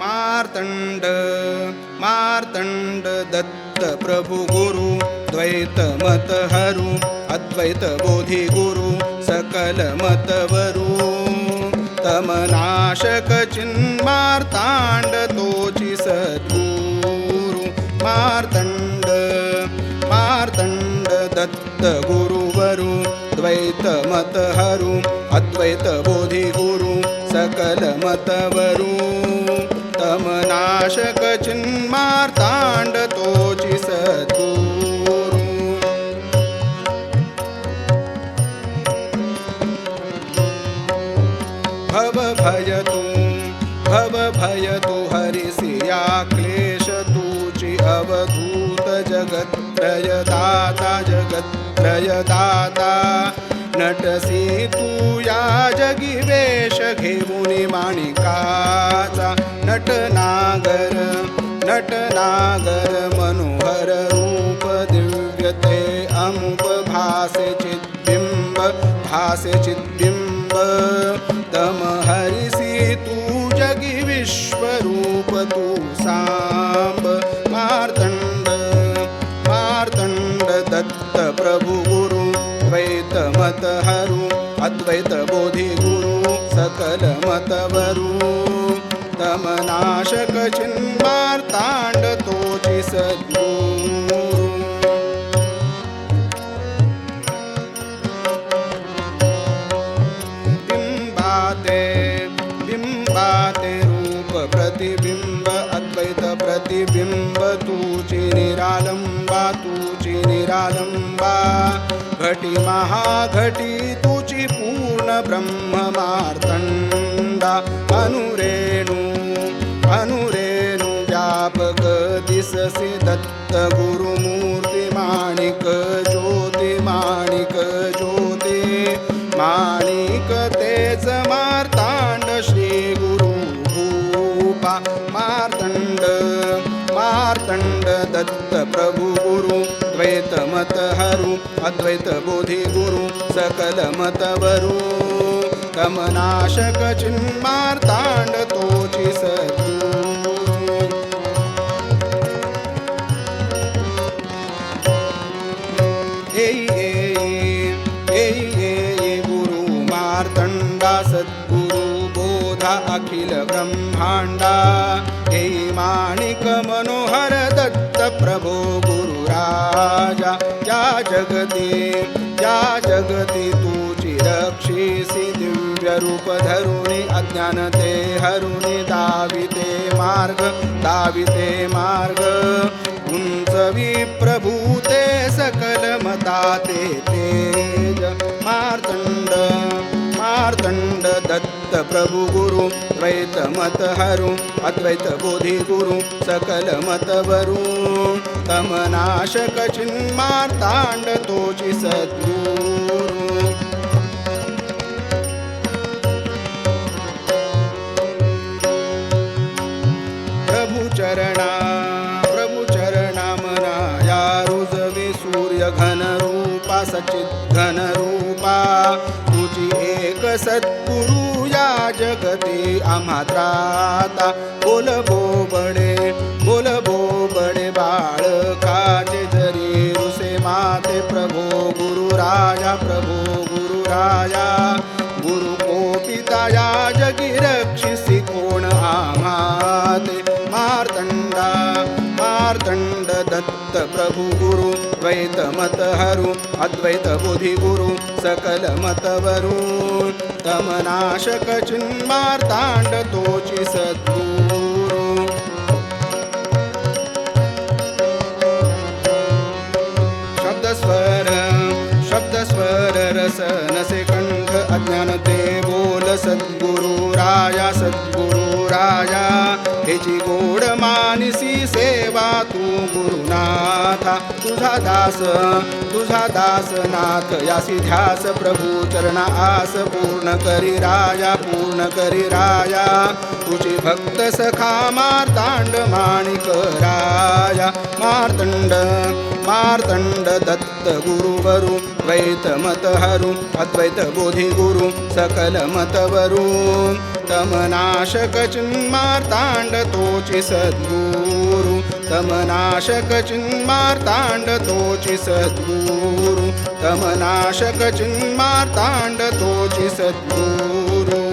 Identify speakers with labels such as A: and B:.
A: मार्तण्ड मार्तण्ड दत्त प्रभु गुरु द्वैत मत हरु अद्वैत बोधि गुरु सकल मतवरु तमनाशक चिन्मार्ताण्ड तोचि सद्गुरु मार्तण्ड मार्तण्ड दत्त गुरुवरु द्वैत मत हरु मनाशकचिन्मार्ताण्डतोचि सद्गुरु भव भयतु भव भयतु हरिषियाक्लेशतु चिहवूत जगद्धयदाता जगद्धयदाता नटसीतूया जगिवेशघिमुनिवाणिका सा नटनागर नटनागर मनोहर रूप दिव्य ते अमुप भासे चिद्बिंब भासे चिद्बिंब तम हरिसी तू जगी विश्वरूप तू सांब मार्तंड मार्तंड दत्त प्रभु गुरु द्वैत मत हरु अद्वैत बोधि गुरु चिन्मार मतवरु तमनाशक चिन्मार्ताण्ड सद्गुरु बिंबाते बिंबाते रूप प्रतिबिंब अद्वैत प्रतिबिंब तूची निरालंबा तूची निरालंबा. घटी महाघटी तुची पूर्ण ब्रह्म मार्तंडा. अनुरेणू अनुरेणु व्यापक दिससि दत्त गुरुमूर्ती माणिक ज्योति माणिक ज्योती। माणिक मार्तांड श्री गुरु भूपा मार्तंड मार्तंड दत्त प्रभु गुरु। द्वैतमत हरु अद्वैत बोधि गुरु सकल मतवरु कमनाशक चिन्मार्तांड तोचि सद्गुरु एई एई एई एई गुरु मार्तंडा सद्गुरु बोधा अखिल ब्रह्मांडा. हे माणिक मनोहर दत्त प्रभो गुरुराजा या जगती या जगती तुची रक्षिसी रूप धरुणी अज्ञानते हरुणी दाविते मार्ग दाविते मार्ग. उंचवी प्रभूते सकल मताते तेज. मार्तंड मार्तंड दत्त प्रभु गुरु द्वैत मत हरु अद्वैत बोधि गुरु सकल मतवरु तमनाशक चिन्मार्तांड तोचि सद्गुरु सद्गुरु या जगती आम्हा त्राता बोल बोबडे बोल बोबडे बाळ काचे जरी रुसे माते प्रभो गुरु राजा प्रभो गुरु राजा. गुरु कोपिताया जगी रक्षिसी कोण आम्हा मार्तंडा मार्तंड दत्त प्रभु गुरु द्वैत मत हरु अद्वैत बुधि गुरु सकल मतवरु तमनाशक चिन्मार्तांड तोचि सद्गुरु। शब्द स्वर शब्द स्वर रस नसे गुरुनाथा तुझा दास तुझा दास नाथ यासी ध्यास प्रभू चरणा आस पूर्ण करी राया पूर्ण करी राया तुझी भक्त सखा मार्तांड माणिक राजा. मार्तंड मार्तंड दत्त गुरुवरु द्वैत मत हरु अद्वैत बोधि गुरु सकल मत वरु. तमनाशक चिन्मार्तांड तोची सद्गुरु. तमनाशक चिन्मार्तांड तोचि सद्गुरु. तमनाशक चिन्मार्तांड तोचि सद्गुरु.